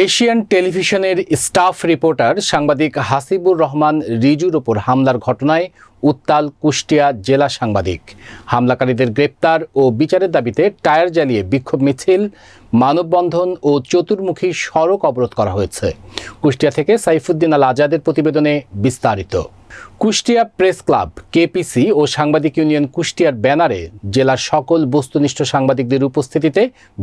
Asian টেলিভিশনের staff reporter সাংবাদিক হাসিবুর রহমান রিজুর ওপর হামলার ঘটনায় উত্তাল কুষ্টিয়া জেলা সাংবাদিক। হামলাকারীদের গ্রেপ্তার ও বিচারের দাবিতে টায়ার জ্বালিয়ে বিক্ষোভ মিছিল, মানববন্ধন ও চতুর্মুখী সড়ক অবরোধ করা হয়েছে। কুষ্টিয়া থেকে সাইফুদ্দিন আল আজাদের প্রতিবেদনে বিস্তারিত। কুষ্টিয়া প্রেস ক্লাব, কেপিসি ও সাংবাদিক ইউনিয়ন কুষ্টিয়ার ব্যানারে জেলার সকল বস্তুনিষ্ঠ সাংবাদিকদের উপস্থিতিতে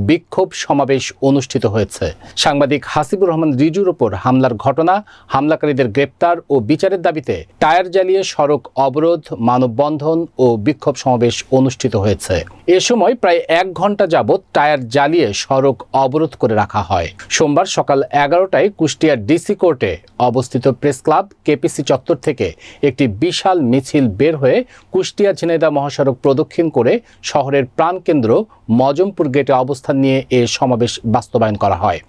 বিক্ষোভ সমাবেশ অনুষ্ঠিত হয়েছে। সাংবাদিক হাসিবুর রহমান রিজুর ওপর হামলার ঘটনা, হামলাকারীদের গ্রেপ্তার ও বিচারের দাবিতে টায়ার জ্বালিয়ে সড়ক অবরোধ, মানববন্ধন ও বিক্ষোভ সমাবেশ অনুষ্ঠিত হয়েছে। এ সময় প্রায় এক ঘণ্টা যাবৎ টায়ার জ্বালিয়ে সড়ক অবরোধ করে রাখা হয়। সোমবার সকাল এগারোটায় কুষ্টিয়ার ডিসি কোর্টে অবস্থিত প্রেস ক্লাব, কেপিসি চত্বর থেকে একটি বিশাল মিছিল বের হয়ে কুষ্টিয়া ঝিনাইদহ মহাসড়ক প্রদক্ষিণ করে শহরের প্রাণকেন্দ্র মজমপুর গেটে অবস্থান নিয়ে এ সমাবেশ বাস্তবায়ন করা হয়।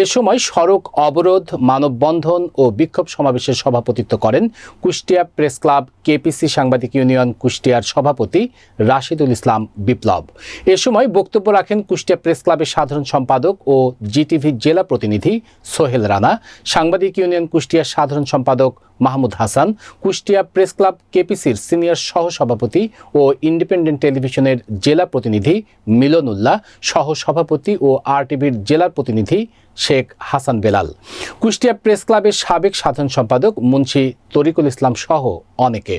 এ সময় সড়ক অবরোধ, মানববন্ধন ও বিক্ষোভ সমাবেশের সভাপতিত্ব করেন কুষ্টিয়া প্রেস ক্লাব কেপিসি সাংবাদিক ইউনিয়ন কুষ্টিয়ার সভাপতি রাশিদুল ইসলাম বিপ্লব। এ সময় বক্তব্য রাখেন কুষ্টিয়া প্রেস ক্লাবের সাধারণ সম্পাদক ও জিটিভি জেলা প্রতিনিধি সোহেল রানা, সাংবাদিক ইউনিয়ন কুষ্টিয়ার সাধারণ সম্পাদক মাহমুদ হাসান, কুষ্টিয়া প্রেস ক্লাব কেপিসির সিনিয়র সহ সভাপতি ও ইন্ডিপেন্ডেন্ট টেলিভিশনের জেলা প্রতিনিধি মিলনুল্লাহ সহ সভাপতি ও আরটিভির জেলার প্রতিনিধি শেখ হাসান বেলাল। কুষ্টিয়া প্রেস ক্লাবের সাবেক সাধারণ সম্পাদক মুন্সি তরিকুল ইসলাম সহ অনেকে।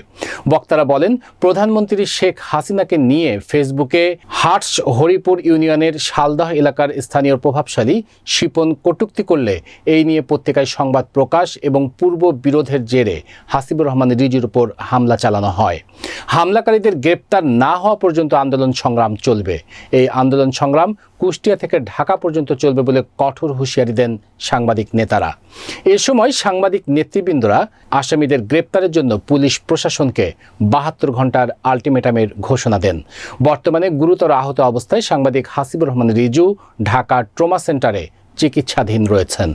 বক্তারা বলেন, প্রধানমন্ত্রী শেখ হাসিনাকে নিয়ে ফেসবুকে হাটস হরিপুর ইউনিয়নের শালদাহ এলাকার স্থানীয় প্রভাবশালী শিপন কটুক্তি করলে এই নিয়ে পত্রিকায় সংবাদ প্রকাশ এবং পূর্ব বিরোধের জেরে হাসিবুর রহমান রিজির উপর হামলা চালানো হয়। হামলাকারীদের গ্রেপ্তার না হওয়া পর্যন্ত আন্দোলন সংগ্রাম চলবে। এই আন্দোলন সংগ্রাম কুষ্টিয়া থেকে ঢাকা পর্যন্ত চলবে বলে কঠোর হুঁশিয়ারি দেন সাংবাদিক নেতারা। এ সময় সাংবাদিক নেতৃবৃন্দরা আসামিদের গ্রেপ্তারের জন্য পুলিশ প্রশাসনকে বাহাত্তর ঘণ্টার আলটিমেটামের ঘোষণা দেন। বর্তমানে গুরুতর আহত অবস্থায় সাংবাদিক হাসিবুর রহমান রিজু ঢাকা ট্রমা সেন্টারে চিকিৎসাধীন রয়েছেন।